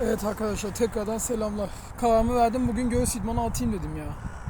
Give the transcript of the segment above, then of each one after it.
Evet arkadaşlar tekrardan selamlar. Kararımı verdim bugün göğüs idmanı atayım dedim ya.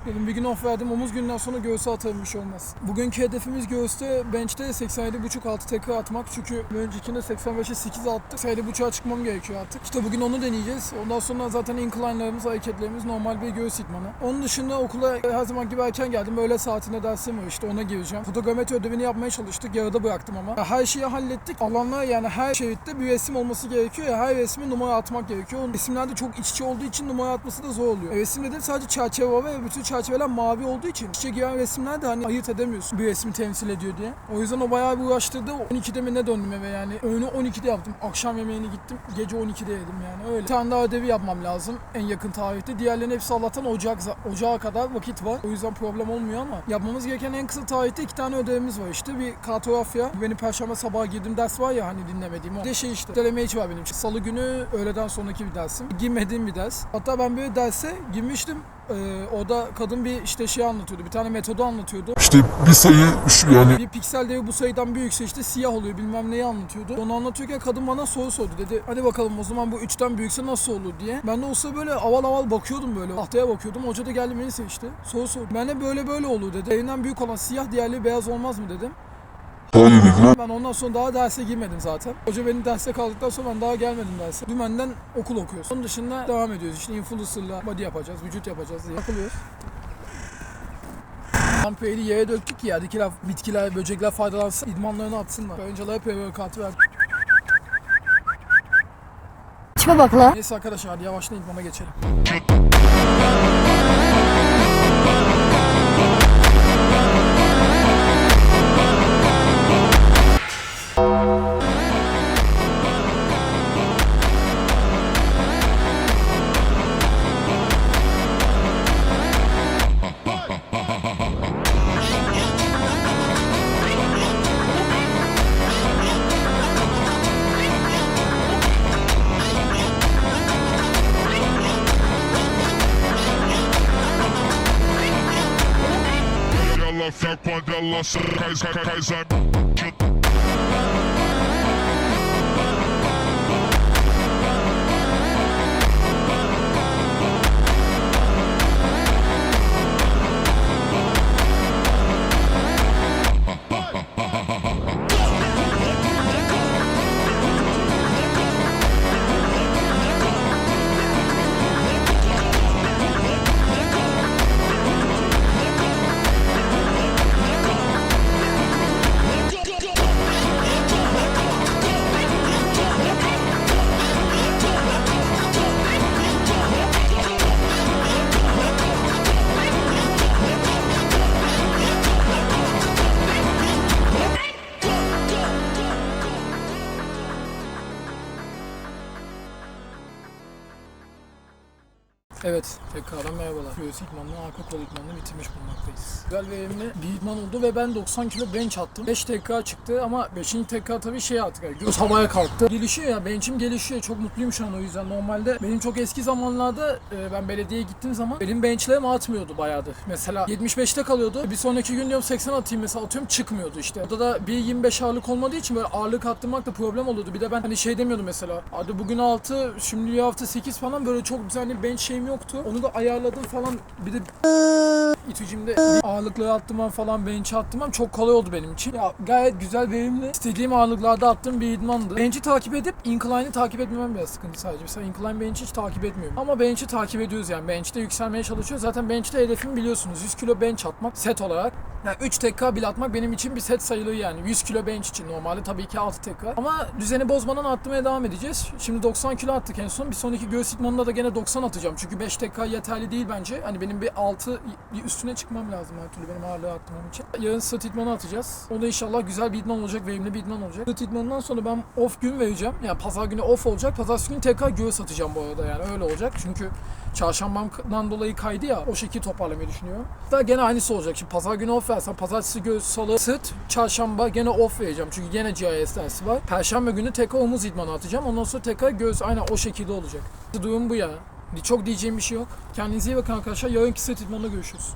Dedim bir gün off verdim omuz günden sonra göğüse atarım şey olmaz. Bugünkü hedefimiz göğüste bench'te 87.5 altı tekrar atmak. Çünkü öncekinde 85'e 8 attık. 87.5'a çıkmam gerekiyor artık. İşte bugün onu deneyeceğiz. Ondan sonra zaten incline'larımız, hareketlerimiz normal bir göğüs idmanı. Onun dışında okula her zaman gibi erken geldim. Öğle saatinde dersim var işte ona gireceğim. Fotogrametri ödevini yapmaya çalıştık. Yarıda bıraktım ama. Her şeyi hallettik. Alanlar yani her şeritte bir resim olması gerekiyor ya. Her resmi numara atmak gerekiyor. Resimlerde çok iç içe olduğu için numara atması da zor oluyor. E, resimde de sadece çerçeve ve bütün çerçeveler mavi olduğu için içe giren resimler de hani ayırt edemiyorsun bir resmi temsil ediyor diye. O yüzden o bayağı bir uğraştırdı. 12'de mi ne döndüm eve yani. Öğünü 12'de yaptım. Akşam yemeğini gittim. Gece 12'de yedim yani öyle. Bir tane daha ödevi yapmam lazım en yakın tarihte. Diğerlerinin hepsi Allah'tan Ocak, Ocağa kadar vakit var. O yüzden problem olmuyor ama yapmamız gereken en kısa tarihte iki tane ödevimiz var işte. Bir kartografya. Benim perşembe sabahı girdiğim ders var ya hani dinlemediğim o. Bir de şey işte. Denemeyici var benim. Salı günü öğleden sonraki bir dersim. Girmediğim bir ders. Hatta ben bir derse girmiştim. Ee, o da kadın bir işte şey anlatıyordu. Bir tane metodu anlatıyordu. İşte bir sayı şu yani Bir piksel değeri bu sayıdan büyükse işte siyah oluyor bilmem neyi anlatıyordu. Onu anlatıyorken kadın bana soru sordu dedi. Hadi bakalım o zaman bu 3'ten büyükse nasıl olur diye. Ben de olsa böyle aval aval bakıyordum böyle. Tahtaya bakıyordum. Hoca da geldi beni seçti. Soru sordu. Ben de böyle böyle olur dedi. Evinden büyük olan siyah diğerleri beyaz olmaz mı dedim. Ben ondan sonra daha derse girmedim zaten. Hoca beni derste kaldıktan sonra ben daha gelmedim derse. Dümenden okul okuyoruz. Onun dışında devam ediyoruz. İşte influencer'la body yapacağız, vücut yapacağız diye takılıyoruz. Kampeyli yere döktük ki yerdekiler, bitkiler, böcekler faydalansın, idmanlarını atsınlar. Önceler pre-workout'u verdik. İçime bak la. Neyse arkadaşlar hadi yavaştan idmana geçelim. Fak pandella Kaiser Kaiser Evet, tekrardan merhabalar. Göğüs idmanını, arka kol idmanını bitirmiş bulunmaktayız. Güzel verimli bir idman oldu ve ben 90 kilo bench attım. 5 tekrar çıktı ama 5. tekrar tabii şey attık. Yani havaya kalktı. Gelişiyor ya, bench'im gelişiyor. Çok mutluyum şu an o yüzden. Normalde benim çok eski zamanlarda e, ben belediyeye gittiğim zaman benim benchlerim atmıyordu bayağıdır. Mesela 75'te kalıyordu. Bir sonraki gün diyorum 80 atayım mesela atıyorum çıkmıyordu işte. Orada da 1.25 ağırlık olmadığı için böyle ağırlık attırmak da problem oluyordu. Bir de ben hani şey demiyordum mesela. Hadi bugün 6, şimdi bir hafta 8 falan böyle çok güzel hani bench şeyim yoktu. Onu da ayarladım falan. Bir de İTÜCİM'de ağırlıkları attırmam falan bench attırmam çok kolay oldu benim için. Ya gayet güzel verimli. İstediğim ağırlıklarda attığım bir idmandı. Bench'i takip edip incline'ı takip etmemem biraz sıkıntı sadece. Mesela incline bench'i hiç takip etmiyorum. Ama bench'i takip ediyoruz yani. Bench'te yükselmeye çalışıyoruz. Zaten bench'te hedefim biliyorsunuz 100 kilo bench atmak set olarak. Yani 3 tekrar bile atmak benim için bir set sayılır yani. 100 kilo bench için normalde tabii ki 6 tekrar. Ama düzeni bozmadan attırmaya devam edeceğiz. Şimdi 90 kilo attık en son. Bir sonraki göğüs idmanında da gene 90 atacağım. Çünkü 5 tekrar yeterli değil bence. Hani benim bir 6 bir üstüne çıkmam lazım her türlü benim ağırlığı arttırmam için. Yarın sırt idmanı atacağız. O da inşallah güzel bir idman olacak, verimli bir idman olacak. Sırt idmanından sonra ben off gün vereceğim. Yani pazar günü off olacak. Pazartesi günü tekrar göğüs atacağım bu arada yani öyle olacak. Çünkü çarşambadan dolayı kaydı ya o şekilde toparlamayı düşünüyorum. Daha gene aynısı olacak. Şimdi pazar günü off versem pazartesi göğüs, salı, sırt, çarşamba gene off vereceğim. Çünkü gene GIS dersi var. Perşembe günü tekrar omuz idmanı atacağım. Ondan sonra tekrar göğüs aynen o şekilde olacak. Durum bu ya. Çok diyeceğim bir şey yok. Kendinize iyi bakın arkadaşlar. Yarınki sırt idmanında görüşürüz.